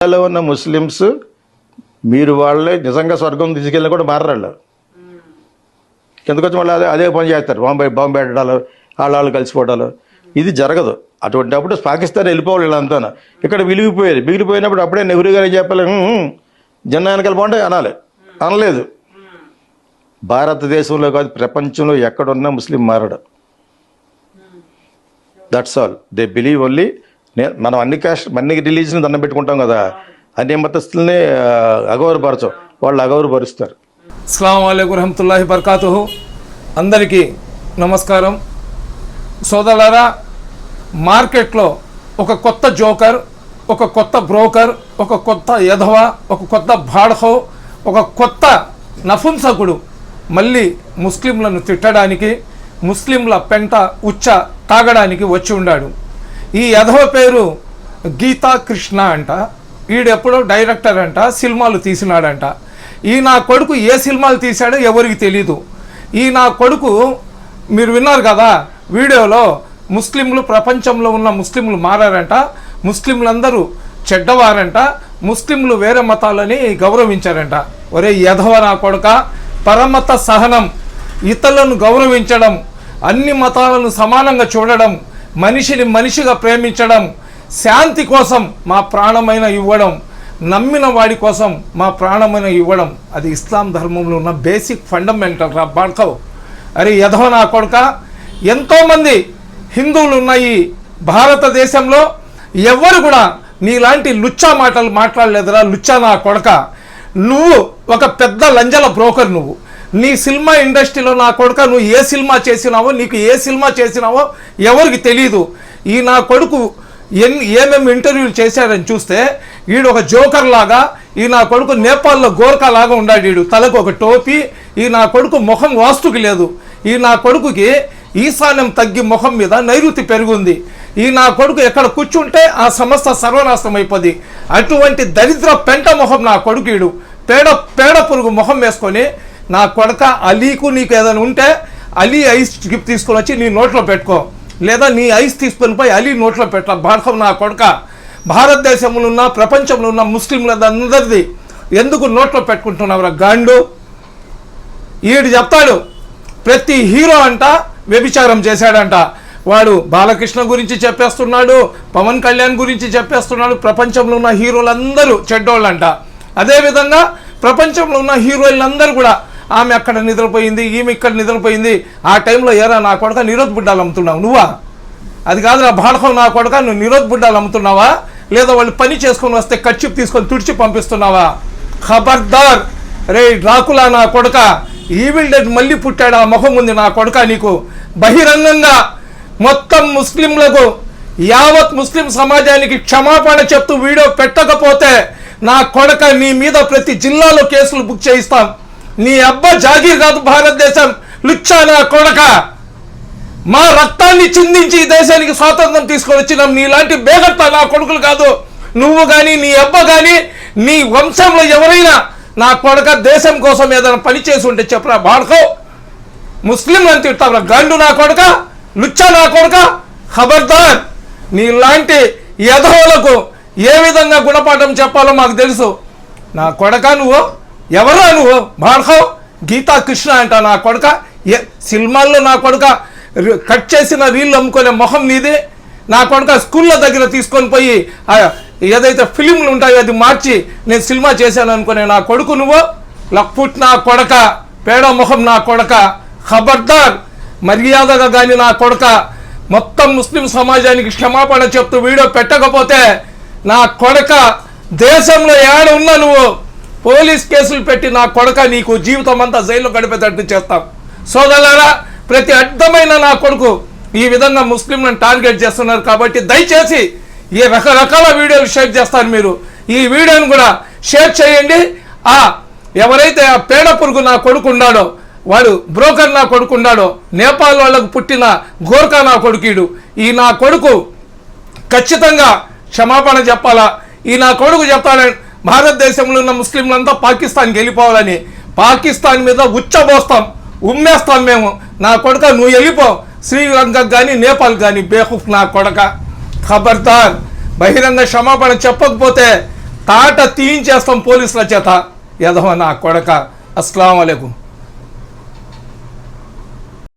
ఇండియాలో ఉన్న ముస్లిమ్స్ మీరు వాళ్ళే నిజంగా స్వర్గం తీసుకెళ్ళినా కూడా మారరాళ్ళు. ఎందుకొచ్చి వచ్చి మళ్ళీ అదే అదే పని చేస్తారు? బాంబే బాంబే పెట్టడాలు వాళ్ళు కలిసిపోవడాలు ఇది జరగదు. అటువంటి అప్పుడు పాకిస్తాన్ వెళ్ళిపోవాలి వీళ్ళంతా ఇక్కడ విలిగిపోయారు మిగిలిపోయినప్పుడు అప్పుడే నెహ్రూ గారు చెప్పాలి? "ఉమ్, వెనకాల బాగుంటే అనాలి. అనలేదు. భారతదేశంలో కాదు ప్రపంచంలో ఎక్కడున్నా ముస్లిం మారడు. That's all they believe only మనం అన్ని క్యాస్ట్ అన్ని రిలీజన్ దండం పెట్టుకుంటాం కదా అన్ని మతస్థుల్ని ఆ, అగౌరవపరచం వాళ్ళు అగౌరవపరుస్తారు. అస్సలం అయికు రహమతుల్లాహి బర్కాతు అందరికీ నమస్కారం. సోదరులారా మార్కెట్లో ఒక కొత్త జోకర్ ఒక కొత్త బ్రోకర్ ఒక కొత్త యధవ ఒక కొత్త బాడహో ఒక కొత్త నపుంసకుడు మళ్ళీ ముస్లింలను తిట్టడానికి ముస్లింల పెంట ఉచ్చ తాగడానికి వచ్చి ఉన్నాడు ఈ యధవ పేరు గీతా కృష్ణ అంట. ఈడెప్పుడో డైరెక్టర్ అంట సినిమాలు తీసినాడంట. ఈ నా కొడుకు ఏ సినిమాలు తీశాడో ఎవరికి తెలీదు. ఈ నా కొడుకు మీరు విన్నారు కదా వీడియోలో ముస్లింలు ప్రపంచంలో ఉన్న ముస్లింలు మారారంట. ముస్లింలందరూ చెడ్డవారంట. ముస్లింలు వేరే మతాలని గౌరవించారంట. ఒరే యధవ నా కొడుక పరమత సహనం ఇతరులను గౌరవించడం అన్ని మతాలను సమానంగా చూడడం మనిషిని మనిషిగా ప్రేమించడం శాంతి కోసం మా ప్రాణమైన ఇవ్వడం నమ్మిన వాడి కోసం మా ప్రాణమైన ఇవ్వడం. అది ఇస్లాం ధర్మంలో ఉన్న బేసిక్ ఫండమెంటల్ రా బాడ్కవ్. అరే యధో నా కొడుక ఎంతోమంది హిందువులు ఉన్నాయి భారతదేశంలో ఎవ్వరు కూడా నీలాంటి లుచ్చా మాటలు మాట్లాడలేదురా లుచ్చా నా కొడక. నువ్వు ఒక పెద్ద లంజల బ్రోకర్ నువ్వు. నీ సినిమా ఇండస్ట్రీలో నా కొడుక నువ్వు ఏ సినిమా చేసినావో నీకు ఏ సినిమా చేసినావో ఎవరికి తెలియదు ఈ నా కొడుకు ఎన్ ఏమేమి ఇంటర్వ్యూలు చేశారని చూస్తే వీడు ఒక జోకర్ లాగా ఈ నా కొడుకు నేపాల్లో గోర్ఖా లాగా ఉన్నాడు వీడు తలకు ఒక టోపీ ఈ నా కొడుకు ముఖం వాస్తుకి లేదు. ఈ నా కొడుకుకి ఈశాన్యం తగ్గి ముఖం మీద నైరుతి పెరుగుంది. ఈ నా కొడుకు ఎక్కడ కూర్చుంటే ఆ సంస్థ సర్వనాశనం అయిపోద్ది. అటువంటి దరిద్ర పెంట మొహం నా కొడుకుడు పేడ పేడ పురుగు మొహం వేసుకొని నా కొడక అలీకు నీకు ఏదైనా ఉంటే అలీ ఐస్ గిఫ్ట్ తీసుకొని వచ్చి నీ నోట్లో పెట్టుకో. లేదా నీ ఐస్ తీసుకొని పోయి అలీ నోట్లో పెట్ట. భారతం నా కొడక. భారతదేశంలో ఉన్న ప్రపంచంలో ఉన్న ముస్లింలందరిది ఎందుకు నోట్లో పెట్టుకుంటున్నావురా గాండు? ఈడు చెప్తాడు ప్రతి హీరో అంట వ్యభిచారం చేశాడంట. వాడు బాలకృష్ణ గురించి చెప్పేస్తున్నాడు పవన్ కళ్యాణ్ గురించి చెప్పేస్తున్నాడు ప్రపంచంలో ఉన్న హీరోలందరూ చెడ్డోళ్ళంట. అదేవిధంగా ప్రపంచంలో ఉన్న హీరోయిన్లందరూ కూడా ఆమె అక్కడ నిద్రపోయింది ఈమె ఇక్కడ నిద్రపోయింది. ఆ టైంలో ఏరా నా కొడక నిరోధ బుడ్డాలు అమ్ముతున్నావు నువ్వా? అది కాదు నా బాడకం నా కొడక నువ్వు నిరోధ బుడ్డాలు అమ్ముతున్నావా? లేదా వాళ్ళు పని చేసుకొని వస్తే ఖర్చు తీసుకొని తుడిచి పంపిస్తున్నావా? ఖబర్దార్! రే డ్రాకులా నా కొడక ఈవిల్ డెడ్ మళ్ళీ పుట్టాడు ఆ ముఖం ఉంది నా కొడక నీకు. బహిరంగంగా మొత్తం ముస్లింలకు యావత్ ముస్లిం సమాజానికి క్షమాపణ చెప్తూ వీడియో పెట్టకపోతే నా కొడక నీ మీద ప్రతి జిల్లాలో కేసులు బుక్ చేయిస్తాం. నీ అబ్బా జాగీర్ కాదు భారతదేశం. లుచ్చానా కొడక? మా రక్తాన్ని చిందించి ఈ దేశానికి స్వాతంత్రం తీసుకొని వచ్చినాం. నీలాంటి బేగత్త నా కొడుకులు కాదు. నువ్వు కానీ నీ అబ్బ కానీ నీ వంశంలో ఎవరైనా నా కొడక దేశం కోసం ఏదైనా పని చేసి ఉంటే చెప్పరా బాడుకో. ముస్లిం అని తిడతావురా గండు నా కొడక లుచ్చా నా కొడక ఖబర్దార్. నీలాంటి యధవులకు ఏ విధంగా గుణపాఠం చెప్పాలో మాకు తెలుసు. నా కొడక నువ్వు? ఎవరా నువ్వు? బాడకో గీతా కృష్ణ అంట నా కొడక. ఏ సినిమాల్లో నా కొడక కట్ చేసిన రీళ్ళు అమ్ముకునే మొహం నీదే. నా కొడక స్కూళ్ళ దగ్గర తీసుకొని పోయి ఏదైతే ఫిలింలు ఉంటాయో అది మార్చి నేను సినిమా చేశాను అనుకునే నా కొడుకు నువ్వు. లక్పుట్ నా కొడక పేడ మొహం నా కొడక ఖబర్దార్ మర్యాదగా కానీ నా కొడక. మొత్తం ముస్లిం సమాజానికి క్షమాపణ చెప్తూ వీడియో పెట్టకపోతే నా కొడక దేశంలో ఏడ ఉన్నా నువ్వు? పోలీస్ కేసులు పెట్టి నా కొడక నీకు జీవితం అంతా జైల్లో గడిపేటట్టు చేస్తాం. సోదరులారా ప్రతి అర్థమైన నా కొడుకు ఈ విధంగా ముస్లింలను టార్గెట్ చేస్తున్నారు కాబట్టి దయచేసి ఈ రకరకాల వీడియోలు షేర్ చేస్తారు మీరు. ఈ వీడియోను కూడా షేర్ చేయండి. ఆ ఎవరైతే ఆ పేడ పురుగు నా కొడుకు ఉన్నాడో వాడు బ్రోకర్ నా కొడుకు ఉన్నాడో నేపాల్ వాళ్ళకు పుట్టిన గోర్ఖా నా కొడుకీడు ఈ నా కొడుకు ఖచ్చితంగా క్షమాపణ చెప్పాలా? ఈ నా కొడుకు చెప్తాడని భారతదేశంలో ఉన్న ముస్లింలంతా పాకిస్తాన్కి వెళ్ళిపోవాలని. పాకిస్తాన్ మీద ఉచ్చబోస్తాం ఉమ్మేస్తాం మేము. నా కొడుక నువ్వు వెళ్ళిపో. శ్రీలంకకు కానీ నేపాల్ కానీ బేహుఫ్ నా కొడక. ఖబర్దార్. బహిరంగ క్షమాపణ చెప్పకపోతే తాట తీయించేస్తాం పోలీసుల చేత. యదవ నా కొడక. అస్సలం అలైకుం